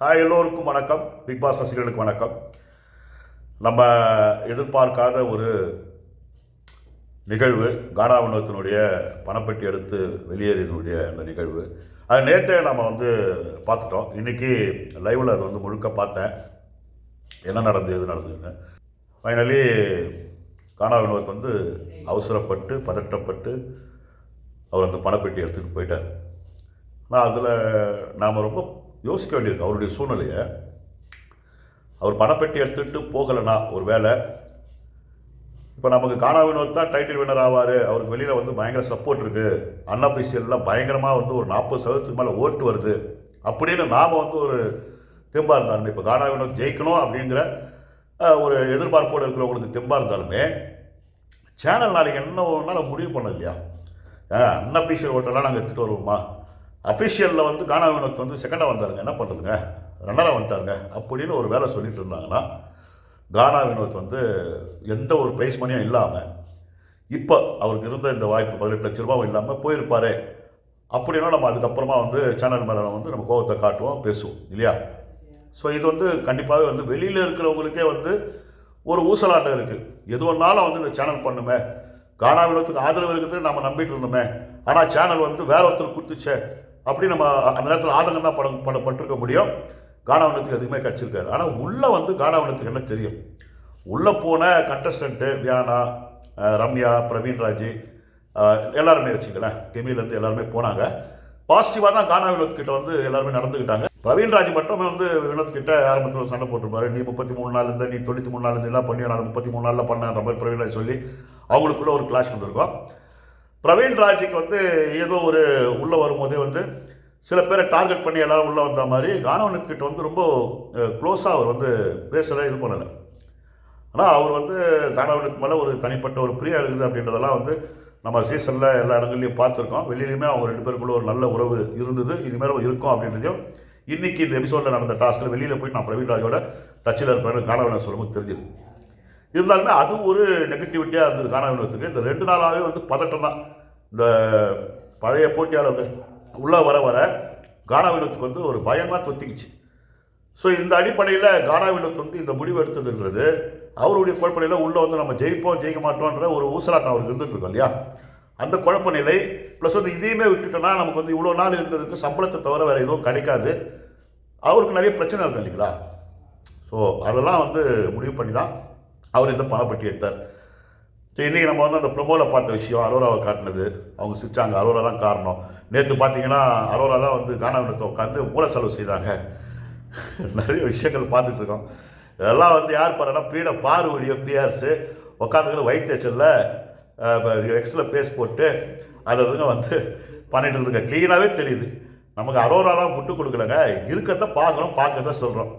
Hi எல்லோருக்கும் வணக்கம். Big pass ரசிகர்களுக்கு வணக்கம். நம்ம எதிர்பார்க்காத ஒரு நிகழ்வு கானா உணவத்தினுடைய பணப்பெட்டி எடுத்து வெளியேறினுடைய அந்த நிகழ்வு. அது நேற்றே நம்ம வந்து பார்த்துட்டோம். இன்றைக்கி லைவில் அது வந்து முழுக்க பார்த்தேன். என்ன நடந்தது எது நடந்ததுன்னு. ஃபைனலி கானா வினோத் வந்து அவசரப்பட்டு பதட்டப்பட்டு அவர் அந்த பணப்பெட்டி எடுத்துகிட்டு போயிட்டார். ஆனால் அதில் நாம் ரொம்ப யோசிக்க வேண்டியிருக்கு அவருடைய சூழ்நிலையை. அவர் பணப்பெட்டி எடுத்துகிட்டு போகலைன்னா ஒரு வேலை இப்போ நமக்கு கானா வினோத் தான் டைட்டில் வினர் ஆவார். அவருக்கு வெளியில் வந்து பயங்கர சப்போர்ட் இருக்குது அன்அபிஷியல்லாம் பயங்கரமாக வந்து ஒரு நாற்பது சதவீதத்துக்கு மேலே ஓட்டு வருது. அப்படின்னு நாம் வந்து ஒரு தெம்பாக இருந்தாலுமே இப்போ கானா வினோத் ஜெயிக்கணும் அப்படிங்கிற ஒரு எதிர்பார்ப்போடு இருக்கிறவங்களுக்கு தெம்பாக இருந்தாலுமே சேனல் நாளைக்கு என்ன ஒன்றால் முடிவு பண்ண இல்லையா அன்அஃபிஷியல் ஓட்டெல்லாம் நாங்கள் எடுத்துகிட்டு வருவோமா? அஃபிஷியலில் வந்து கானா வினோத் வந்து செகண்டாக வந்தாருங்க. என்ன பண்ணுறதுங்க ரன்னராக வந்துட்டாருங்க. அப்படின்னு ஒரு வேலை சொல்லிட்டு இருந்தாங்கன்னா கானா வினோத் வந்து எந்த ஒரு ப்ரைஸ் மணியும் இல்லாமல் இப்போ அவருக்கு இருந்த இந்த வாய்ப்பு பதினெட்டு லட்ச ரூபாவும் இல்லாமல் போயிருப்பாரே. அப்படின்னா நம்ம அதுக்கப்புறமா வந்து சேனல் மேலே வந்து நம்ம கோபத்தை காட்டுவோம் பேசுவோம் இல்லையா? ஸோ இது வந்து கண்டிப்பாகவே வந்து வெளியில் இருக்கிறவங்களுக்கே வந்து ஒரு ஊசலாட்டம் இருக்குது எது ஒன்றாலும் வந்து இந்த சேனல் பண்ணுமே. கானா வினோத்துக்கு ஆதரவு இருக்குது நம்ம நம்பிட்டு இருந்தோமே. ஆனால் சேனல் வந்து வேற ஒருத்தர் கொடுத்துச்சே. அப்படி நம்ம அந்த நேரத்தில் ஆதங்கம் தான் படம் படம் பட்டிருக்க முடியும். காடாவனத்துக்கு எதுவுமே கிடச்சிருக்காரு ஆனால் உள்ளே வந்து காடாவனத்துக்கு என்ன தெரியும்? உள்ளே போன கண்டஸ்டண்ட்டு வியானா ரம்யா பிரவீன்ராஜ் எல்லாருமே வச்சுங்களேன் கெமிலேருந்து எல்லாருமே போனாங்க. பாசிட்டிவாக தான் கானா வினோத்கிட்ட வந்து எல்லாருமே நடந்துக்கிட்டாங்க. பிரவீன்ராஜ் மட்டுமே வந்து வினோத்கிட்ட ஆரம்பத்தில் சண்டை போட்டிருப்பாரு. நீ முப்பத்தி மூணு நாள் இருந்தா நீ தொண்ணூற்றி மூணு நாள் இருந்து எல்லாம் பண்ணி நான் முப்பத்தி மூணு நாளில் பண்ணேன்ற மாதிரி பிரவீன்ராஜ் சொல்லி அவங்களுக்குள்ள ஒரு கிளாஷ் வந்திருக்கோம். பிரவீன் ராஜுக்கு வந்து ஏதோ ஒரு உள்ளே வரும்போதே வந்து சில பேரை டார்கெட் பண்ணி எல்லாரும் உள்ளே வந்த மாதிரி கானவனுக்கிட்ட வந்து ரொம்ப க்ளோஸாக அவர் வந்து பேசலை இது பண்ணலை. ஆனால் அவர் வந்து கானவனுக்கு மேலே ஒரு தனிப்பட்ட ஒரு பிரியம் இருக்குது அப்படின்றதெல்லாம் வந்து நம்ம சீசனில் எல்லா இடங்கள்லையும் பார்த்துருக்கோம். வெளியிலையுமே அவங்க ரெண்டு பேருக்குள்ள ஒரு நல்ல உறவு இருந்தது. இனிமேலும் இருக்கும் அப்படின்றதையும் இன்றைக்கி இந்த எபிசோடில் நடந்த டாஸ்க்கில் வெளியில் போயிட்டு நான் பிரவீன் ராஜோட டச்சில் இருப்பேன்னு கானவனை சொல்லும்போது தெரிஞ்சுது. இருந்தாலுமே அது ஒரு நெகட்டிவிட்டியாக இருந்தது கானவனத்துக்கு. இந்த ரெண்டு நாளாகவே வந்து பதட்டம் தான். இந்த பழைய போட்டியாளர்கள் உள்ளே வர வர கானா வினோத்துக்கு வந்து ஒரு பயமாக தொத்திக்குச்சு. ஸோ இந்த அடிப்படையில் கானா வினோத் வந்து இந்த முடிவு எடுத்ததுன்றது அவருடைய குழப்பநிலை உள்ளே வந்து நம்ம ஜெயிப்போம் ஜெயிக்க மாட்டோன்ற ஒரு ஊசலாட்டம் அவருக்கு இருந்துகிட்ருக்கோம் இல்லையா? அந்த குழப்ப நிலை ப்ளஸ் வந்து இதையுமே விட்டுட்டோன்னா நமக்கு வந்து இவ்வளோ நாள் இருக்கிறதுக்கு சம்பளத்தை தவிர வேறு எதுவும் கிடைக்காது. அவருக்கு நிறைய பிரச்சனை இருக்கும் இல்லைங்களா? ஸோ அதெல்லாம் வந்து முடிவு பண்ணி தான் அவர் இந்த பணப்பட்டி எடுத்தார். ஸோ இன்றைக்கி நம்ம வந்து அந்த ப்ரொமோவில் பார்த்த விஷயம் அரோராவை காட்டினது. அவங்க சிரிச்சாங்க. அரோரா தான் காரணம். நேற்று பார்த்தீங்கன்னா அரோரா தான் வந்து காணாவிடத்தை உட்காந்து மூல செலவு செய்தாங்க. நிறைய விஷயங்கள் பார்த்துட்ருக்கோம் இதெல்லாம் வந்து யார் பாருன்னா பீட பார்வடியோ பிஆர்ஸு உட்காந்துக்கிட்டு வயிற்றுச்சலில் எக்ஸில் பேஸ் போட்டு அதை அதுங்க வந்து பண்ணிட்டு இருந்துங்க. க்ளீனாகவே தெரியுது. நமக்கு அரோராலாம் முட்டு கொடுக்கலங்க. இருக்கத்தை பார்க்கணும் பார்க்கறத சொல்கிறோம்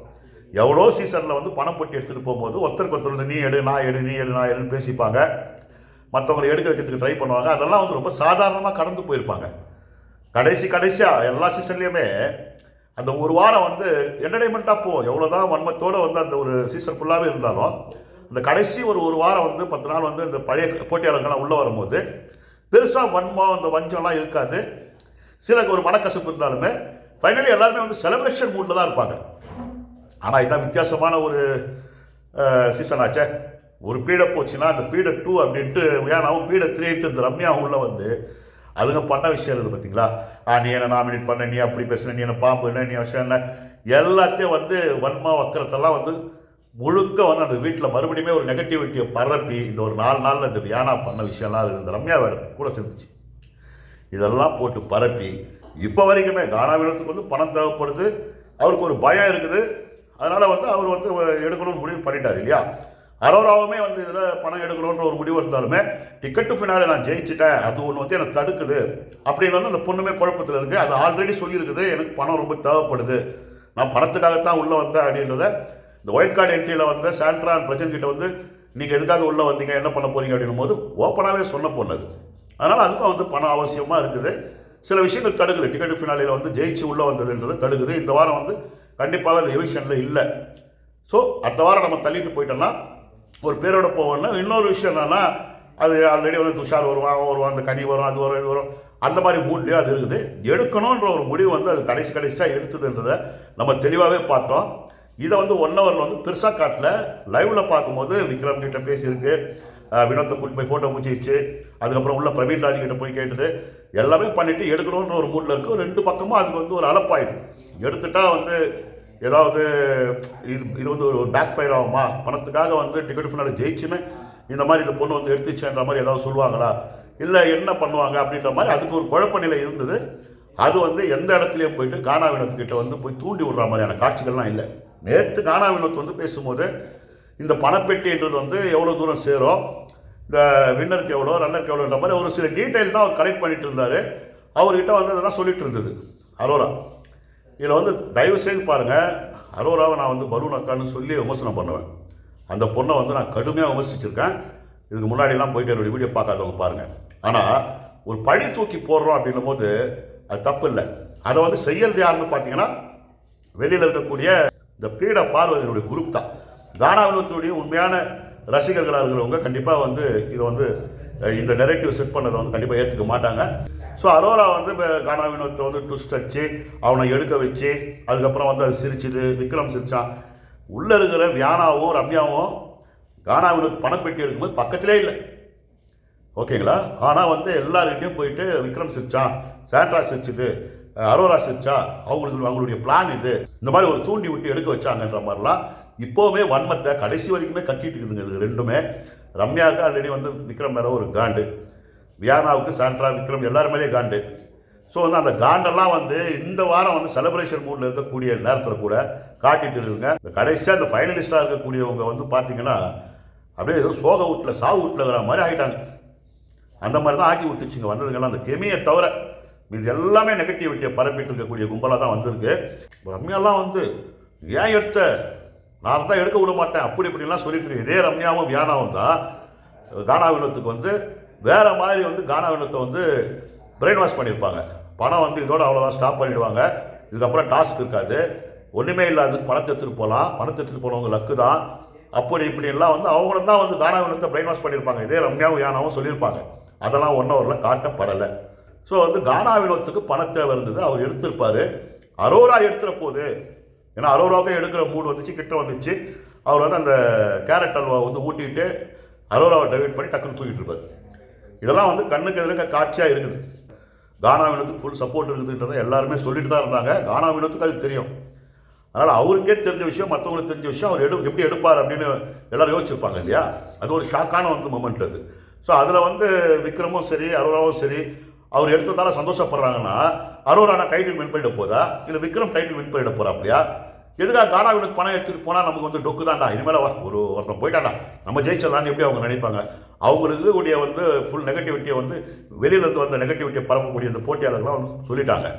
எவ்வளோ சீசனில் வந்து பணம் போட்டு எடுத்துகிட்டு போகும்போது ஒருத்தருக்கு ஒருத்தர் வந்து நீ எடு நான் எடு நீ எடு நான் எடுன்னு பேசிப்பாங்க. மற்றவங்களை எடுக்க வைக்கிறதுக்கு ட்ரை பண்ணுவாங்க. அதெல்லாம் வந்து ரொம்ப சாதாரணமாக கடந்து போயிருப்பாங்க. கடைசி கடைசியாக எல்லா சீசன்லேயுமே அந்த ஒரு வாரம் வந்து என்டர்டைன்மெண்ட்டாக போவோம். எவ்வளோ தான் வன்மத்தோடு வந்து அந்த ஒரு சீசன் ஃபுல்லாகவே இருந்தாலும் அந்த கடைசி ஒரு ஒரு வாரம் வந்து பத்து நாள் வந்து இந்த பழைய போட்டியாளர்கள்லாம் உள்ளே வரும்போது பெருசாக வன்மம் அந்த வஞ்சம்லாம் இருக்காது. சிலருக்கு ஒரு மனக்கசப்பு இருந்தாலுமே ஃபைனலி எல்லாருமே வந்து செலிப்ரேஷன் மூடில் தான் இருப்பாங்க. ஆனால் இதான் வித்தியாசமான ஒரு சீசன் ஆச்சே. ஒரு பீடை போச்சுன்னா அந்த பீடை டூ அப்படின்ட்டு ஏன்னாவும் பீடை த்ரீன்ட்டு இந்த ரம்யாவும் உள்ள வந்து அதுங்க பண்ண விஷயம் இருக்குது பார்த்தீங்களா ஆ நீ என்ன நாமினேட் பண்ண நீ அப்படி பேசுன நீ என்ன பாம்பு என்ன நீ விஷயம் என்ன? எல்லாத்தையும் வந்து வன்மா வக்கரத்தெல்லாம் வந்து முழுக்க வந்து அந்த வீட்டில் மறுபடியுமே ஒரு நெகட்டிவிட்டியை பரப்பி இந்த ஒரு நாலு நாளில் இந்த வியானா பண்ண விஷயம்லாம் இருக்குது இந்த ரம்யா வேடம் கூட சேர்ந்துச்சு. இதெல்லாம் போட்டு பரப்பி இப்போ வரைக்குமே கானா வினத்துக்கு வந்து பணம் தேவைப்படுது அவருக்கு ஒரு பயம் இருக்குது அதனால் வந்து அவர் வந்து எடுக்கணும்னு முடிவு பண்ணிட்டார் இல்லையா? அரோராவுமே வந்து இதில் பணம் எடுக்கணுன்ற ஒரு முடிவு இருந்தாலுமே டிக்கெட்டு ஃபினாலே நான் ஜெயிச்சிட்டேன் அது ஒன்று வந்து எனக்கு தடுக்குது அப்படின்னு வந்து அந்த பொண்ணுமே குழப்பத்தில் இருக்குது அது ஆல்ரெடி சொல்லியிருக்குது எனக்கு பணம் ரொம்ப தேவைப்படுது. நான் பணத்துக்காகத்தான் உள்ளே வந்தேன் அப்படின்றத இந்த ஒயிட் கார்டு என்ட்ரியில் வந்த சாண்ட்ரா அண்ட் பிரஜன் கிட்ட வந்து நீங்கள் எதுக்காக உள்ளே வந்தீங்க என்ன பண்ண போகிறீங்க அப்படின்னும் போது ஓப்பனாகவே சொன்ன பொண்ணு அதனால் அதுக்கும் வந்து பணம் அவசியமாக இருக்குது. சில விஷயங்கள் தடுக்குது. டிக்கெட் ஃபினாலியில் வந்து ஜெயிச்சு உள்ளே வந்ததுன்றது தடுக்குது. இந்த வாரம் வந்து கண்டிப்பாக அது எவிக்ஷனில் இல்லை. ஸோ அடுத்த வாரம் நம்ம தள்ளிட்டு போயிட்டோம்னா ஒரு பேரோட போவோம்னா இன்னொரு விஷயம் என்னென்னா அது ஆல்ரெடி வந்து துஷார் வருவான் அவன் வருவான் அந்த கனி வரும் அது வரும் இது வரும். அந்த மாதிரி மூட்லேயே அது இருக்குது. எடுக்கணுன்ற ஒரு முடிவு வந்து அது கடைசி கடைசியாக எடுத்ததுன்றதை நம்ம தெளிவாகவே பார்த்தோம். இதை வந்து ஒன் ஹவரில் வந்து பெருசாக காட்டில். லைவில் பார்க்கும்போது விக்ரம் கிட்ட பேசியிருக்கு. வினோத்தை கூட்டி போய் ஃபோட்டோ பிடிச்சிருச்சு அதுக்கப்புறம் உள்ள பிரவீன் ராஜ் கிட்ட போய் கேட்டது. எல்லாமே பண்ணிவிட்டு எடுக்கணுன்ற ஒரு மூடில் இருக்குது ரெண்டு பக்கமும் அதுக்கு வந்து ஒரு அலப்பாயிடும் எடுத்துட்டால் வந்து ஏதாவது இது இது வந்து ஒரு பேக் ஃபயர் ஆகுமா? பணத்துக்காக வந்து டிக்கெட் பின்னால் ஜெயிச்சுன்னு இந்த மாதிரி இந்த பொண்ணு வந்து எடுத்துச்சுன்ற மாதிரி ஏதாவது சொல்லுவாங்களா? இல்லை என்ன பண்ணுவாங்க அப்படின்ற மாதிரி அதுக்கு ஒரு குழப்ப நிலை இருந்தது. அது வந்து எந்த இடத்துலையும் போயிட்டு காணாவினத்துக்கிட்ட வந்து போய் தூண்டி விடுற மாதிரியான காட்சிகள்லாம் இல்லை. நேற்று காணாவினத்து வந்து பேசும்போது இந்த பணப்பெட்டின்றது வந்து எவ்வளோ தூரம் சேரும் இந்த வின்னருக்கு எவ்வளோ ரன்னருக்கு எவ்வளோன்ற மாதிரி ஒரு சில டீட்டெயில் தான் அவர் கலெக்ட் பண்ணிட்டு இருந்தார். அவர்கிட்ட வந்து அதெல்லாம் சொல்லிட்டு இருந்தது. அரோரா இதில் வந்து தயவு செய்து பாருங்கள் அரோராவை நான் வந்து பலூன் அக்கான்னு சொல்லி விமர்சனம் பண்ணுவேன். அந்த பொண்ணை வந்து நான் கடுமையாக விமர்சிச்சிருக்கேன். இதுக்கு முன்னாடிலாம் போயிட்டு என்னுடைய வீடியோ பார்க்காதவங்க பாருங்கள் ஆனால் ஒரு பழி தூக்கி போடுறோம் அப்படின்னும் போது அது தப்பு இல்லை. அதை வந்து செய்யறது யாருன்னு பார்த்தீங்கன்னா வெளியில் இருக்கக்கூடிய இந்த பீட பார்வதியினுடைய குரூப் தான். தானாவினத்துடைய உண்மையான ரசிகர்களாக இருக்கிறவங்க கண்டிப்பாக வந்து இதை வந்து இந்த நெரேட்டிவ் செட் பண்ணதை வந்து கண்டிப்பாக ஏற்றுக்க மாட்டாங்க. ஸோ அரோரா வந்து இப்போ கானா வினோத்தை வந்து ட்விஸ்ட் வச்சு அவனை எடுக்க வச்சு அதுக்கப்புறம் வந்து அது சிரிச்சுது விக்ரம் சிரித்தான் உள்ளே இருக்கிற வியானாவும் ரம்யாவும் கானா வினோத் பணப்பெட்டி எடுக்கும்போது பக்கத்திலே இல்லை. ஓகேங்களா? ஆனால் வந்து எல்லாருக்கிட்டையும் போயிட்டு விக்ரம் சிரித்தான் சாண்ட்ரா சிரிச்சுது அரோரா சிரிச்சா அவங்களுக்கு அவங்களுடைய பிளான் இது. இந்த மாதிரி ஒரு தூண்டி விட்டு எடுக்க வச்சாங்கன்ற மாதிரிலாம் இப்போவுமே வன்மத்தை கடைசி வரைக்குமே கட்டிட்டு இருக்குதுங்க ரெண்டுமே. ரம்யாவுக்கு ஆல்ரெடி வந்து விக்ரம் மேலே ஒரு காண்டு. வியானாவுக்கு சாண்ட்ரா விக்ரம் எல்லாரும் மேலேயும் காண்டு. ஸோ வந்து அந்த காண்டெல்லாம் வந்து இந்த வாரம் வந்து செலிப்ரேஷன் மூடில் இருக்கக்கூடிய நேரத்தில் கூட காட்டிட்டு இருக்குங்க. இந்த கடைசியாக இந்த ஃபைனலிஸ்ட்டாக இருக்கக்கூடியவங்க வந்து பார்த்தீங்கன்னா அப்படியே ஏதோ சோக வீட்டில் சாவு வீட்டில் இருக்கிற மாதிரி ஆகிட்டாங்க. அந்த மாதிரி தான் ஆக்கி விட்டுச்சுங்க வந்ததுங்கெல்லாம் அந்த கெமியை தவிர இது எல்லாமே நெகட்டிவிட்டியை பரப்பிட்டு இருக்கக்கூடிய கும்பலாக தான் வந்திருக்கு. ரம்யாலாம் வந்து ஏன் எடுத்த? நான் தான் எடுக்க விட மாட்டேன். அப்படி இப்படிலாம் சொல்லிட்டு இருக்கேன் இதே ரம்யாவும் வியானாவும் தான். கானா வினோத்துக்கு வந்து வேறு மாதிரி வந்து கானா வந்து பிரெயின் வாஷ் பண்ணியிருப்பாங்க. பணம் வந்து இதோட அவ்வளோதான் ஸ்டாப் பண்ணிடுவாங்க. இதுக்கப்புறம் டாஸ்க் இருக்காது. ஒன்றுமே இல்லாத பணத்தை எடுத்துகிட்டு போகலாம் பணத்தை எடுத்துகிட்டு போனவங்க லக்கு தான். அப்படி இப்படிலாம் வந்து அவங்களும் தான் வந்து கானா வினோத்தை பிரெயின் வாஷ் பண்ணியிருப்பாங்க. இதே ரம்யாவும் யானாவும் சொல்லியிருப்பாங்க. அதெல்லாம் ஒன் ஹவரில் காட்டப்படலை. ஸோ வந்து கானா வினோத்துக்கு பணத்தேவை இருந்தது. அவர் எடுத்திருப்பார். அரோரா எடுத்துகிற போது ஏன்னா அரோராவுக்கும் எடுக்கிற மூடு வந்துச்சு கிட்ட வந்துச்சு. அவர் வந்து அந்த கேரட் அல்வா வந்து ஊட்டிக்கிட்டு அரோராவை டைவெர்ட் பண்ணி டக்குன்னு தூக்கிட்டு இருப்பார். இதெல்லாம் வந்து கண்ணுக்கு எதிர்க்க காட்சியாக இருக்குது. கானாவினத்துக்கு ஃபுல் சப்போர்ட் இருக்குதுன்றதை எல்லாருமே சொல்லிட்டு தான் இருந்தாங்க. கானாவினத்துக்கு அது தெரியும். அதனால் அவருக்கே தெரிஞ்ச விஷயம் மற்றவங்களுக்கு தெரிஞ்ச விஷயம் அவர் எடு எப்படி எடுப்பார் அப்படின்னு எல்லோரும் யோசிச்சிருப்பாங்க இல்லையா? அது ஒரு ஷாக்கான வந்து மூமெண்ட் அது. ஸோ அதில் வந்து விக்ரமும் சரி அரோராவும் சரி அவர் எடுத்ததால சந்தோஷப்படுறாங்கன்னா அரோரா நான் டைட்டில் வின் பண்ணிட போதா? இல்லை விக்ரம் டைட்டில் வின் பண்ணிட போகிறா அப்படியா? எதுக்காக கானா வினுக்கு பணம் எடுத்துகிட்டு போனால் நமக்கு வந்து டொக்கு தான்டா? இனிமேல் வா ஒரு ஒருத்தன் போயிட்டான்டா. நம்ம ஜெயிச்சிடலான்னு எப்படி அவங்க நினைப்பாங்க? அவங்களுக்கு கூடிய வந்து ஃபுல் நெகட்டிவிட்டியை வந்து வெளியிலேருந்து வந்த நெகட்டிவிட்டியை பரப்பக்கூடிய அந்த போட்டியாளர்கள்லாம் வந்து சொல்லிட்டாங்க.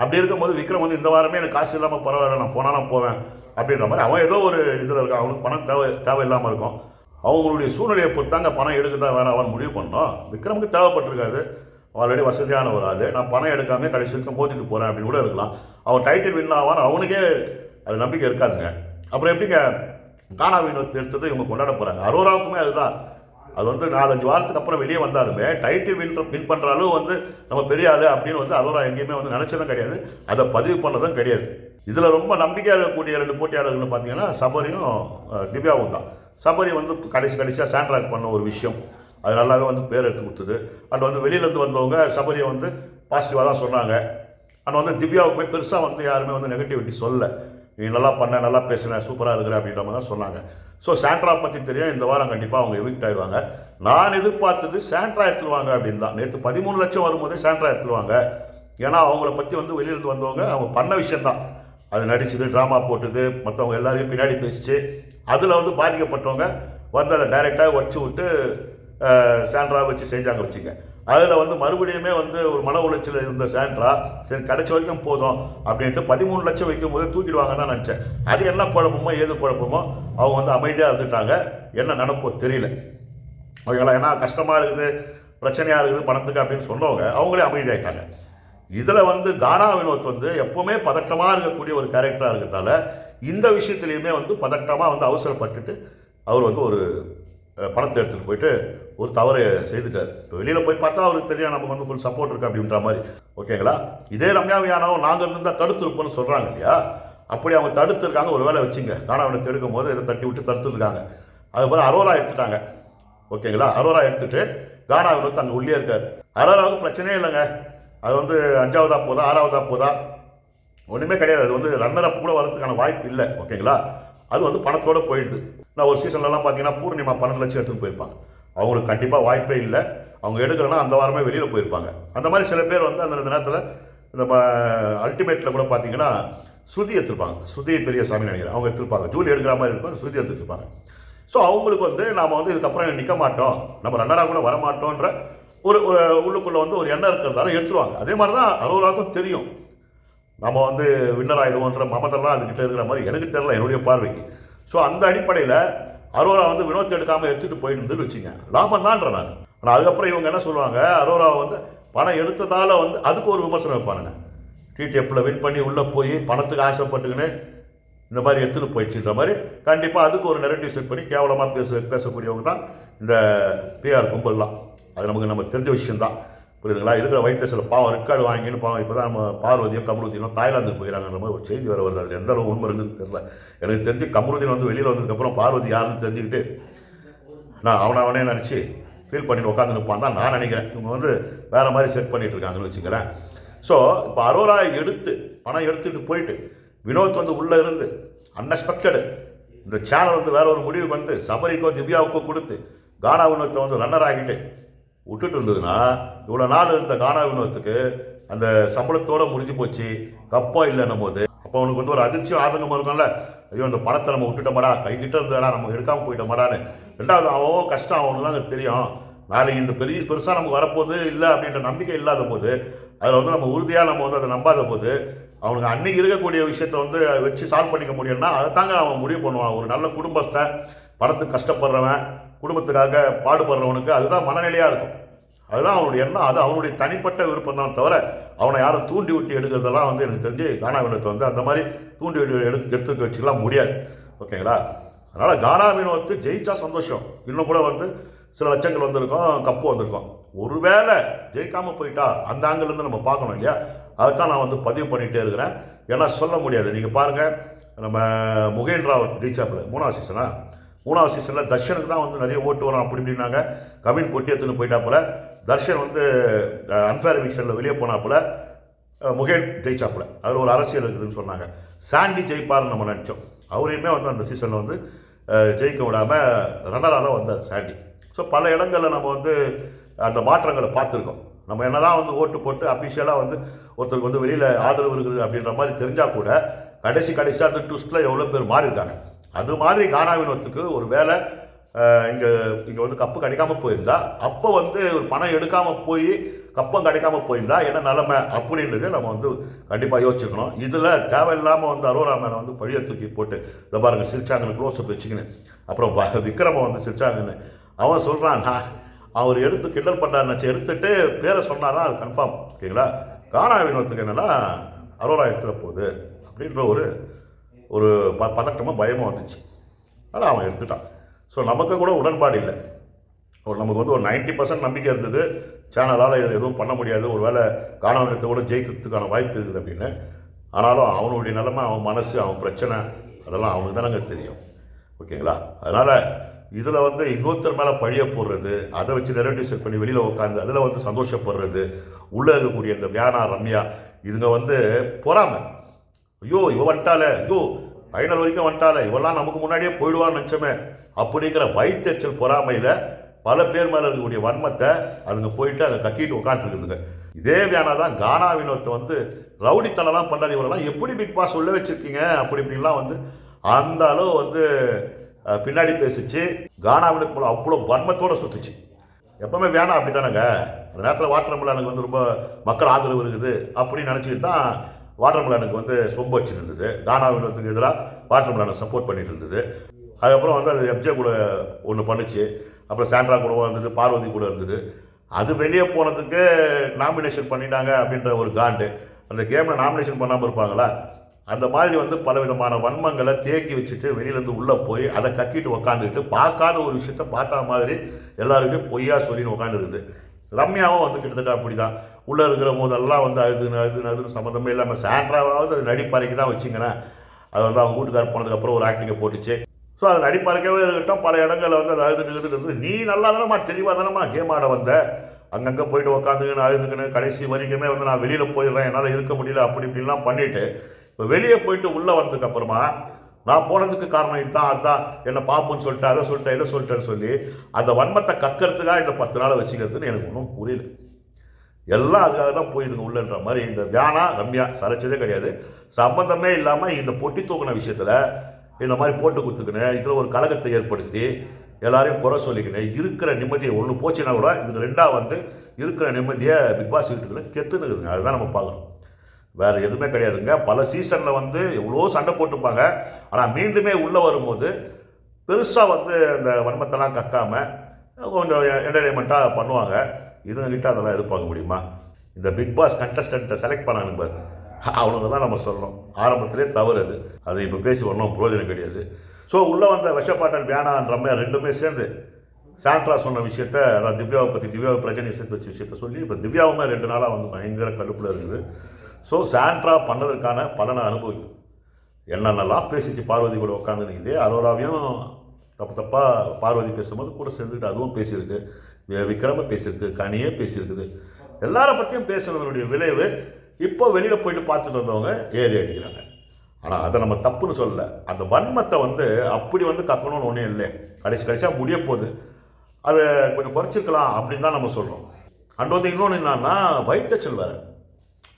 அப்படி இருக்கும்போது விக்ரம் வந்து இந்த வாரமே எனக்கு காசு இல்லாமல் பரவாயில்ல நான் போனாலும் போவேன் அப்படின்ற மாதிரி அவன் ஏதோ ஒரு இதில் இருக்கான். அவனுக்கு பணம் தேவை தேவையில்லாமல் இருக்கும். அவங்களுடைய சூழ்நிலையை பொறுத்தாங்க பணம் எடுக்கதா வேணாம் அவன் முடிவு பண்ணோம். விக்ரமுக்கு தேவைப்பட்டிருக்காது. ஆல்ரெடி வசதியானவராது நான் பணம் எடுக்காமல் கடைசி வரைக்கும் மோதிட்டு போகிறேன் அப்படின்னு கூட இருக்கலாம். அவன் டைட்டில் வின் ஆவான் அவனுக்கே அது நம்பிக்கை இருக்காதுங்க. அப்புறம் எப்படிங்க? காணாவின் வினோத் எடுத்தது இவங்க கொண்டாட போகிறாங்க அரோராவுக்குமே அதுதான். அது வந்து நாலஞ்சு வாரத்துக்கு அப்புறம் வெளியே வந்தாலுமே டைட்டில் வின் வின் பண்ணுற அளவு வந்து நம்ம பெரிய ஆள் அப்படின்னு வந்து அரோரா எங்கேயுமே வந்து நினச்சதும் கிடையாது. அதை பதிவு பண்ணதும் கிடையாது. இதில் ரொம்ப நம்பிக்கையாக இருக்கக்கூடிய ரெண்டு போட்டியாளர்கள்னு பார்த்தீங்கன்னா சபரியும் திவ்யாவும் தான். சபரி வந்து கடைசி கடைசியாக சாண்ட்ராக் பண்ண ஒரு விஷயம். அது நல்லாவே வந்து பேர் எடுத்து கொடுத்தது. அண்ட் வந்து வெளியிலேருந்து வந்தவங்க சபரியை வந்து பாசிட்டிவாக தான் சொன்னாங்க. ஆனால் வந்து திவ்யாவுக்குமே பெருசாக வந்து யாருமே வந்து நெகட்டிவிட்டி சொல்லலை. நீ நல்லா பண்ண நல்லா பேசுன சூப்பராக இருக்கிற அப்படின்ற மாதிரி தான் சொன்னாங்க. ஸோ சாண்ட்ரா பற்றி தெரியும் இந்த வாரம் கண்டிப்பாக அவங்க எவிக்ட் ஆயிடுவாங்க. நான் எதிர்பார்த்தது சாண்ட்ரா எடுத்துருவாங்க அப்படின்னு தான். நேற்று பதிமூணு லட்சம் வரும்போதே சாண்ட்ரா எடுத்துருவாங்க ஏன்னா அவங்கள பற்றி வந்து வெளியிலிருந்து வந்தவங்க அவங்க பண்ண விஷயந்தான் அது நடிச்சது ட்ராமா போட்டது மற்றவங்க எல்லாரையும் பின்னாடி பேசிச்சு. அதில் வந்து பாதிக்கப்பட்டவங்க வந்து அதை டைரெக்டாக வச்சு விட்டு சாண்ட்ரா வச்சு செஞ்சாங்க வச்சுங்க அதில் வந்து மறுபடியுமே வந்து ஒரு மன உளைச்சல் இருந்த சாண்ட்ரா சரி கடைசி வரைக்கும் போதும் அப்படின்ட்டு பதிமூணு லட்சம் வைக்கும் போது தூக்கிடுவாங்கன்னு நினச்சேன். அது என்ன குழப்பமோ ஏது குழப்பமோ அவங்க வந்து அமைதியாக இருந்துட்டாங்க. என்ன நினப்போ தெரியல. ஓகேங்களா? ஏன்னா கஷ்டமாக இருக்குது பிரச்சனையாக இருக்குது பணத்துக்கு அப்படின்னு சொன்னவங்க அவங்களே அமைதியாகிட்டாங்க இதில் வந்து கானா வினோத் வந்து எப்போவுமே பதட்டமாக இருக்கக்கூடிய ஒரு கேரக்டராக இருக்கிறதால இந்த விஷயத்துலையுமே வந்து பதட்டமாக வந்து அவசரப்பட்டுட்டு அவர் வந்து ஒரு பணத்தை எடுத்துகிட்டு போயிட்டு ஒரு தவறு செய்துட்டார். இப்போ வெளியில் போய் பார்த்தா அவருக்கு தெரியும் நமக்கு வந்து கொஞ்சம் சப்போர்ட் இருக்கு அப்படின்ற மாதிரி. ஓகேங்களா இதே ரம்யா வியானாவும் நாங்கள் இருந்தால் தடுத்துருப்போம்னு சொல்கிறாங்க இல்லையா? அப்படி அவங்க தடுத்துருக்காங்க ஒரு வேலை வச்சுங்க. காணாவினத்தை எடுக்கும் போது இதை தட்டி விட்டு தடுத்துருக்காங்க. அதுக்கப்புறம் அரோரா எடுத்துட்டாங்க. ஓகேங்களா அரோரா எடுத்துட்டு கானா வந்து அங்கே உள்ளே இருக்கார். அரோராவுக்கு பிரச்சனையே இல்லைங்க. அது வந்து அஞ்சாவதா போதா ஆறாவதா போதா? ஒன்றுமே கிடையாது. அது வந்து ரன்னர் அப் கூட வரதுக்கான வாய்ப்பு இல்லை. ஓகேங்களா அது வந்து பணத்தோடு போயிடுது. நான் ஒரு சீசன்லலாம் பார்த்தீங்கன்னா பூர்ணிமா பன்னெண்டு லட்சம் எடுத்துகிட்டு போயிருப்பாங்க. அவங்களுக்கு கண்டிப்பாக வாய்ப்பே இல்லை. அவங்க எடுக்கிறேன்னா அந்த வாரமே வெளியில் போயிருப்பாங்க. அந்த மாதிரி சில பேர் வந்து அந்த நேரத்தில் இந்த அல்டிமேட்டில் கூட பார்த்தீங்கன்னா ஸ்ருதி எடுத்திருப்பாங்க. ஸ்ருதி பெரியசாமி நினைக்கிறேன். அவங்க எடுத்திருப்பாங்க. ஜூலி எடுக்கிற மாதிரி இருக்கும். ஸ்ருதி எடுத்துருப்பாங்க. ஸோ அவங்களுக்கு வந்து நாம் வந்து இதுக்கப்புறம் நிற்க மாட்டோம். நம்ம ரன்னராக கூட வரமாட்டோன்ற ஒரு உள்ளுக்குள்ளே வந்து ஒரு எண்ணம் இருக்கிறதால எடுத்துருவாங்க. அதே மாதிரி தான் அரோராவுக்கும் தெரியும். நம்ம வந்து வின்னர் ஆகிடுவோன்ற மமதெல்லாம் அதுக்கிட்ட இருக்கிற மாதிரி எனக்கு தெரியல என்னுடைய பார்வைக்கு. ஸோ அந்த அடிப்படையில் அரோரா வந்து வினோத் எடுக்காமல் எடுத்துகிட்டு போயிட்டு வச்சுங்க. லாபம் தான்ற நான். ஆனால் அதுக்கப்புறம் இவங்க என்ன சொல்லுவாங்க? அரோரா வந்து பணம் எடுத்ததால் வந்து அதுக்கு ஒரு விமர்சனம் வைப்பானுங்க. டிடிஎஃப்பில் வின் பண்ணி உள்ளே போய் பணத்துக்கு ஆசைப்பட்டுக்கின்னு இந்த மாதிரி எடுத்துகிட்டு போயிடுச்சுன்ற மாதிரி கண்டிப்பாக அதுக்கு ஒரு நெரட்டிவ் செட் பண்ணி கேவலமாக பேச பேசக்கூடியவங்க தான் இந்த பிஆர் கும்பல்லாம். அது நமக்கு நம்ம தெரிஞ்ச விஷயம்தான். புரியுதுங்களா? இருக்கிற வைத்தியசில் பாவம் ரெக்கார்டு வாங்கின்னு பாவம் இப்போ தான் நம்ம பார்வதியும் கமருதீனும் தாய்லாந்துக்கு போயிடறாங்கன்ற மாதிரி ஒரு செய்தி வர வருது. அதில் எந்த அளவு உண்மை இருக்குன்னு தெரியல. எனக்கு தெரிஞ்சு கமருதீன் வந்து வெளியில் வந்ததுக்கப்புறம் பார்வதி யாருன்னு தெரிஞ்சுக்கிட்டு நான் அவனை அவனே நினச்சி ஃபீல் பண்ணிட்டு உட்காந்து நிற்பான் தான் நான் நினைக்கிறேன். இவங்க வந்து வேறு மாதிரி செட் பண்ணிகிட்டு இருக்காங்கன்னு வச்சுக்கிறேன் ஸோ இப்போ அரோரா எடுத்து பணம் எடுத்துகிட்டு போயிட்டு வினோத் வந்து உள்ளே இருந்து அன்எக்ஸ்பெக்டடு இந்த சேனல் வந்து வேற ஒரு முடிவுக்கு வந்து சபரிக்கோ திவ்யாவுக்கோ கொடுத்து கானா வினோத்தை வந்து ரன்னர் ஆகிட்டு விட்டுட்டு இருந்ததுன்னா இவ்வளோ நாள் இருந்த காணா வினோத்துக்கு அந்த சம்பளத்தோடு முடிஞ்சு போச்சு. கப்பம் இல்லைன்னும் போது அப்போ அவனுக்கு வந்து ஒரு அதிர்ச்சியும் ஆதங்கமாக இருக்கும்ல. ஐயோ அந்த பணத்தை நம்ம விட்டுட்டோமாடா கைகிட்ட இருந்தடா நம்ம எடுக்காமல் போயிட்டோமாடான்னு. ரெண்டாவது அவன் கஷ்டம் அவனுக்கு தான் தெரியும். நாளைக்கு இந்த பெரிய பெருசாக நமக்கு வரப்போகுது இல்லை அப்படின்ற நம்பிக்கை இல்லாத போது அதில் வந்து நம்ம உறுதியாக நம்ம வந்து அதை நம்பாத போது அவனுக்கு அன்னைக்கு இருக்கக்கூடிய விஷயத்தை வந்து வச்சு சால்வ் பண்ணிக்க முடியும்னா அதை தாங்க அவன் முடிவு பண்ணுவான். ஒரு நல்ல குடும்பஸ்தன் பணத்துக்கு கஷ்டப்படுறவன் குடும்பத்துக்காக பாடுபடுறவனுக்கு அதுதான் மனநிலையாக இருக்கும். அதுதான் அவனுடைய எண்ணம். அது அவனுடைய தனிப்பட்ட விருப்பம் தான் தவிர அவனை யாரும் தூண்டி விட்டு எடுக்கிறதெல்லாம் வந்து எனக்கு தெரிஞ்சு கானாவினத்தை வந்து அந்த மாதிரி தூண்டி விட்டு எடு எடுத்துக்க வச்சுக்கலாம் முடியாது. ஓகேங்களா? அதனால் கானா வினோத்து ஜெயிச்சா சந்தோஷம். இன்னும் கூட வந்து சில லட்சங்கள் வந்திருக்கோம் கப்பு வந்திருக்கோம். ஒருவேளை ஜெயிக்காமல் போயிட்டா அந்த ஆங்கிலேருந்து நம்ம பார்க்கணும் இல்லையா? அதுதான் நான் வந்து பதிவு பண்ணிகிட்டே இருக்கிறேன். ஏன்னா சொல்ல முடியாது. நீங்கள் பாருங்கள் நம்ம முகேந்திரா ராவ் ஜெயிச்சாப்பில் மூணாவது சீசனா மூணாவது சீசனில் தர்ஷனுக்கு தான் வந்து நிறைய ஓட்டு வரும் அப்படி இப்படின்னாங்க. கவின் பொட்டி எடுத்துன்னு போயிட்டாப்புல தர்ஷன் வந்து அன்ஃபேர் மிக்சரில் வெளியே போனாப்புல முகேல் ஜெயிச்சாப்புல அதில் ஒரு அரசியல் இருக்குதுன்னு சொன்னாங்க. சாண்டி ஜெயிப்பார்னு நம்ம நினச்சோம். அவரையுமே வந்து அந்த சீசனில் வந்து ஜெயிக்க விடாமல் ரன்னராக வந்தார் சாண்டி. ஸோ பல இடங்களில் நம்ம வந்து அந்த மாற்றங்களை பார்த்துருக்கோம். நம்ம என்னதான் வந்து ஓட்டு போட்டு அஃபிஷியலாக வந்து ஒருத்தருக்கு வந்து வெளியில் ஆதரவு இருக்குது அப்படின்ற மாதிரி தெரிஞ்சால் கூட கடைசி கடைசியாக அந்த ட்விஸ்ட்டில் எவ்வளோ பேர் மாறியிருக்காங்க. அது மாதிரி கானா வினோத்துக்கு ஒரு வேலை இங்கே இங்கே வந்து கப்பு கிடைக்காம போயிருந்தா அப்போ வந்து ஒரு பணம் எடுக்காமல் போய் கப்பம் கிடைக்காம போயிருந்தா என்ன நிலமை அப்படின்றது நம்ம வந்து கண்டிப்பாக யோசிச்சுக்கணும். இதில் தேவையில்லாமல் வந்து அரோரா மேலே வந்து பழிய தூக்கி போட்டு இதை பாருங்கள் சிரிச்சாங்கன்னு க்ளோஸ்அப் வச்சுக்கின்னு. அப்புறம் ப- விக்ரம வந்து சிரிச்சாங்கன்னு. அவன் சொல்கிறான் நான் அவர் எடுத்து கிண்டல் பண்ணுறாருன்னு எடுத்துட்டு பேரை சொன்னாதான் அது கன்ஃபார்ம் ஓகேங்களா? கானா வினோத்துக்கு என்னென்னா அரோரா எடுத்துகிற போகுது அப்படின்ற ஒரு ஒரு ப பதட்டமாக பயமாக வந்துச்சு. ஆனால் அவன் எடுத்துட்டான். ஸோ நமக்கு கூட உடன்பாடு இல்லை. ஒரு நமக்கு வந்து ஒரு 90% பர்சன்ட் நம்பிக்கை இருந்தது. சேனலால் இது எதுவும் பண்ண முடியாது. ஒரு வேளை காணவனத்தை கூட ஜெயிக்கிறதுக்கான வாய்ப்பு இருக்குது அப்படின்னு. ஆனாலும் அவனுடைய நிலைமை அவன் மனசு அவன் பிரச்சனை அதெல்லாம் அவனுக்கு தானங்க தெரியும். ஓகேங்களா? அதனால் இதில் வந்து இன்னொருத்தர் மேலே பழிய போடுறது அதை வச்சு நெரட்டிவ் செட் பண்ணி வெளியில் உட்காந்து அதில் வந்து சந்தோஷப்படுறது உள்ளே இருக்கக்கூடிய இந்த வியானா ரம்யா இதுங்க வந்து பொறாமை. ஐயோ இவன் வந்துட்டாலே ஐயோ ஃபைனல் வரைக்கும் வந்துட்டாலே இவெல்லாம் நமக்கு முன்னாடியே போயிடுவான்னு நினச்சோமே. அப்படிங்கிற வயிற்றுச்சல் பொறாமையில் பல பேர் மேலே இருக்கக்கூடிய வன்மத்தை அதுங்க போயிட்டு அதை கட்டிட்டு உட்காந்துருக்குதுங்க இதே வேணா தான் கானா வினோத்தை வந்து ரவுடித்தனம்லாம் பண்ணாது இவரெல்லாம் எப்படி பிக் பாஸ் உள்ள வச்சுருக்கீங்க? அப்படி இப்படின்லாம் வந்து அந்த அளவு வந்து பின்னாடி பேசிச்சு. கானா வினோத் போல அவ்வளோ வன்மத்தோடு சுற்றுச்சு எப்பவுமே வேணாம் அப்படி தானேங்க அந்த நேரத்தில் வாட்டர் மிலானுக்கு வந்து ரொம்ப மக்கள் ஆதரவு இருக்குது. அப்படின்னு நினச்சிக்கிட்டு தான் வாட்டர்மிலானுக்கு வந்து சொம்பு வச்சுருந்தது. கானா வினோத்துக்கு எதிராக வாட்டர்மிலானை சப்போர்ட் பண்ணிட்டு இருந்தது. அதுக்கப்புறம் வந்து அது எப்ஜே கூட ஒன்று பண்ணுச்சு. அப்புறம் சாண்ட்ரா கூட இருந்தது பார்வதி கூட இருந்தது. அது வெளியே போனதுக்கு நாமினேஷன் பண்ணிட்டாங்க அப்படின்ற ஒரு காண்டு. அந்த கேமில் நாமினேஷன் பண்ணாமல் இருப்பாங்களா? அந்த மாதிரி வந்து பலவிதமான வன்மங்களை தேக்கி வச்சுட்டு வெளியிலேருந்து உள்ளே போய் அதை கக்கிட்டு உக்காந்துக்கிட்டு பார்க்காத ஒரு விஷயத்த பார்த்தா மாதிரி எல்லாருமே பொய்யா சொல்லின்னு உட்காந்துருக்குது ரம்யாவும் வந்து கிட்டத்தட்ட அப்படி தான் உள்ளே இருக்கிற போதெல்லாம் வந்து அழுதுன்னு அழுதுன்னு அழுதுன்னு சம்மந்தமே இல்லாமல் சாண்ட்ராவாவது அது நடிப்பாறைக்கு தான் வச்சிங்களேன் அது வந்து அவங்க வீட்டுக்கார போனதுக்கப்புறம் ஒரு ஆக்டிங்கை போட்டுச்சு. ஸோ அது நடிப்பறக்கவே இருக்கட்டும் பல இடங்களில் வந்து அது அழுதுட்டு அழுதுட்டு இருந்து நீ நல்லா தானம்மா தெளிவாக தானம்மா கேம் ஆட வந்த? அங்கங்கே போயிட்டு உக்காந்துக்கின்னு அழுதுக்கணும் கடைசி வரைக்குமே வந்து நான் வெளியில் போயிடுறேன் என்னால் இருக்க முடியல அப்படி இப்படிலாம் பண்ணிவிட்டு இப்போ வெளியே போயிட்டு உள்ளே வந்ததுக்கப்புறமா நான் போனதுக்கு காரணம் இதுதான் அதான் என்னை பாம்புன்னு சொல்லிட்டு அதை சொல்லிட்டேன் இதை சொல்லிட்டேன்னு சொல்லி அந்த வன்மத்தை கக்கிறதுக்காக இந்த பத்து நாளை வச்சுக்கிறதுன்னு எனக்கு ஒன்றும் புரியல. எல்லாம் அதுக்காக தான் போயிருங்க உள்ளன்ற மாதிரி இந்த வியானா ரம்யா சரைச்சதே கிடையாது. சம்பந்தமே இல்லாமல் இந்த பொட்டி தூக்கின விஷயத்தில் இந்த மாதிரி போட்டு கொடுத்துக்கினேன் இதில் ஒரு கலகத்தை ஏற்படுத்தி எல்லாரையும் குறை சொல்லிக்கினேன் இருக்கிற நிம்மதியை ஒன்று போச்சுன்னா கூட இது ரெண்டாக வந்து இருக்கிற நிம்மதியை பிக் பாஸ் வீட்டுக்குள்ள கெத்துனுக்குதுங்க அதுதான் நம்ம பார்க்குறோம் வேறு எதுவுமே கிடையாதுங்க. பல சீசனில் வந்து எவ்வளோ சண்டை போட்டுப்பாங்க ஆனால் மீண்டுமே உள்ளே வரும்போது பெருசாக வந்து அந்த வன்மத்தெல்லாம் கக்காமல் கொஞ்சம் என்டர்டைன்மெண்ட்டாக பண்ணுவாங்க. இதுங்கிட்ட அதெல்லாம் எதிர்பார்க்க முடியுமா? இந்த பிக் பாஸ் கண்டஸ்டண்ட்டை செலக்ட் பண்ணானுங்க பாரு. அவனுங்க தான் நம்ம சொல்கிறோம் ஆரம்பத்திலே தவறு அது. அது இப்போ பேசி ஒன்றும் பிரயோஜனம் கிடையாது. ஸோ உள்ளே வந்த விஷப்பாட்டன் வேணான் மாதிரி ரெண்டுமே சேர்ந்து சாண்ட்ரா சொன்ன விஷயத்த அதான் திவ்யாவை பற்றி திவ்யாவை பிரச்சனை விஷயத்தை வச்ச விஷயத்த சொல்லி இப்போ திவ்யாவுமே ரெண்டு நாளாக வந்து பயங்கர கடுப்பில் இருக்குது. ஸோ சாண்ட்ரா பண்ணதற்கான பலனை அனுபவிக்கும். என்னென்னலாம் பேசிச்சு பார்வதி கூட உட்காந்து இதே அரோராவையும் தப்பு தப்பாக பார்வதி பேசும்போது கூட சேர்ந்துக்கிட்டு அதுவும் பேசியிருக்கு. விக்ரம பேசியிருக்கு கனியே பேசியிருக்குது. எல்லாரை பற்றியும் பேசுனதனுடைய விளைவு இப்போ வெளியில் போயிட்டு பார்த்துட்டு வந்தவங்க ஏறி அடிக்கிறாங்க. ஆனால் அதை நம்ம தப்புன்னு சொல்லலை. அந்த வன்மத்தை வந்து அப்படி வந்து கக்கணும்னு ஒன்றும் இல்லை. கடைசி கடைசியாக முடிய போகுது. அதை கொஞ்சம் குறைச்சிருக்கலாம் அப்படின்னு தான் நம்ம சொல்கிறோம் அண்ட் வந்து இன்னொன்று என்னன்னா வைத்தச்சல் வேறு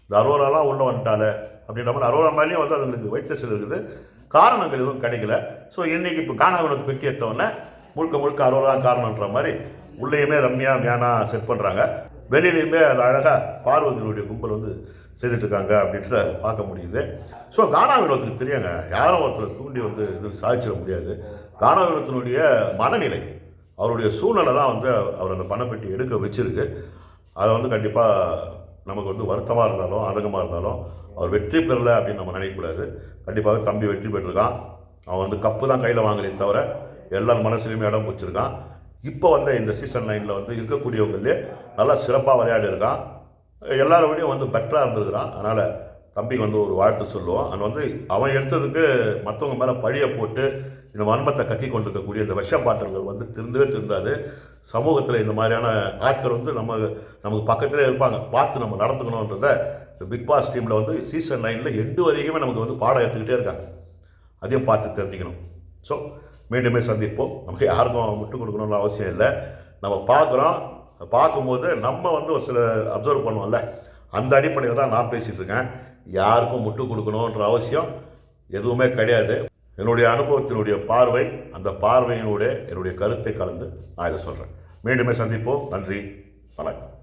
இந்த அரோராலாம் உள்ள வந்துட்டாலே அப்படின்ற மாதிரி அரோரா மாதிரியும் வந்து அதுங்களுக்கு வைத்த வைத்தச்சல் இருக்குது. காரணங்கள் எதுவும் கிடைக்கல. ஸோ இன்னைக்கு இப்போ காணாவனுக்கு பெட்டி எடுத்தவொடனே முழுக்க முழுக்க அரோரா காரணன்ற மாதிரி உள்ளேயுமே ரம்யா மியானா செட் பண்ணுறாங்க வெளியிலையுமே அது அழகாக பார்வதியினுடைய கும்பல் வந்து செய்துட்ருக்காங்க அப்படின்றத பார்க்க முடியுது. ஸோ கானா வினோத்துக்கு தெரியுங்க. யாரும் ஒருத்தர் தூண்டி வந்து இது சாதிச்சிட முடியாது. கானா வினோத்தினுடைய மனநிலை அவருடைய சூழ்நிலை தான் வந்து அவர் அந்த பணப்பெட்டி எடுக்க வச்சிருக்கு. அதை வந்து கண்டிப்பாக நமக்கு வந்து வருத்தமாக இருந்தாலும் ஆதங்கமாக இருந்தாலும் அவர் வெற்றி பெறலை அப்படின்னு நம்ம நினைக்கக்கூடாது கண்டிப்பாக தம்பி வெற்றி பெற்றிருக்கான். அவன் வந்து கப்பு தான் கையில் வாங்கலே தவிர எல்லார் மனசுலையுமே இடம் பிடிச்சிருக்கான். இப்போ வந்து இந்த சீசன் நைனில் வந்து இருக்கக்கூடியவங்களே நல்லா சிறப்பாக விளையாடி இருக்கான் எல்லாரோடையும் வந்து பெட்டராக இருந்திருக்கிறான். அதனால் தம்பிக்கு வந்து ஒரு வாழ்த்து சொல்லுவோம். அது வந்து அவன் எடுத்ததுக்கு மற்றவங்க மேலே பழியை போட்டு இந்த வன்மத்தை கக்கி கொண்டிருக்கக்கூடிய இந்த விஷ பாத்திரங்கள் வந்து திருந்தவே திருந்தாது. சமூகத்தில் இந்த மாதிரியான ஆட்கள் வந்து நம்ம நமக்கு பக்கத்திலே இருப்பாங்க. பார்த்து நம்ம நடந்துக்கணுன்றத இந்த பிக் பாஸ் டீமில் வந்து சீசன் நைனில் எண்டு வரைக்குமே நமக்கு வந்து பாடம் எடுத்துக்கிட்டே இருக்காங்க. அதையும் பார்த்து தெரிஞ்சுக்கணும். ஸோ மீண்டுமே சந்திப்போம். நமக்கு யாருக்கும் விட்டு கொடுக்கணும்னு அவசியம் இல்லை. நம்ம பார்க்குறோம். பார்க்கும்போது நம்ம வந்து ஒரு சில அப்சர்வ் பண்ணுவோம்ல. அந்த அடிப்படையில் தான் நான் பேசிகிட்டு இருக்கேன். யாருக்கும் முட்டு கொடுக்கணுன்ற அவசியம் எதுவுமே கிடையாது. என்னுடைய அனுபவத்தினுடைய பார்வை அந்த பார்வையினுடைய என்னுடைய கருத்தை கலந்து நான் இதை சொல்கிறேன் மீண்டுமே சந்திப்போம். நன்றி. வணக்கம்.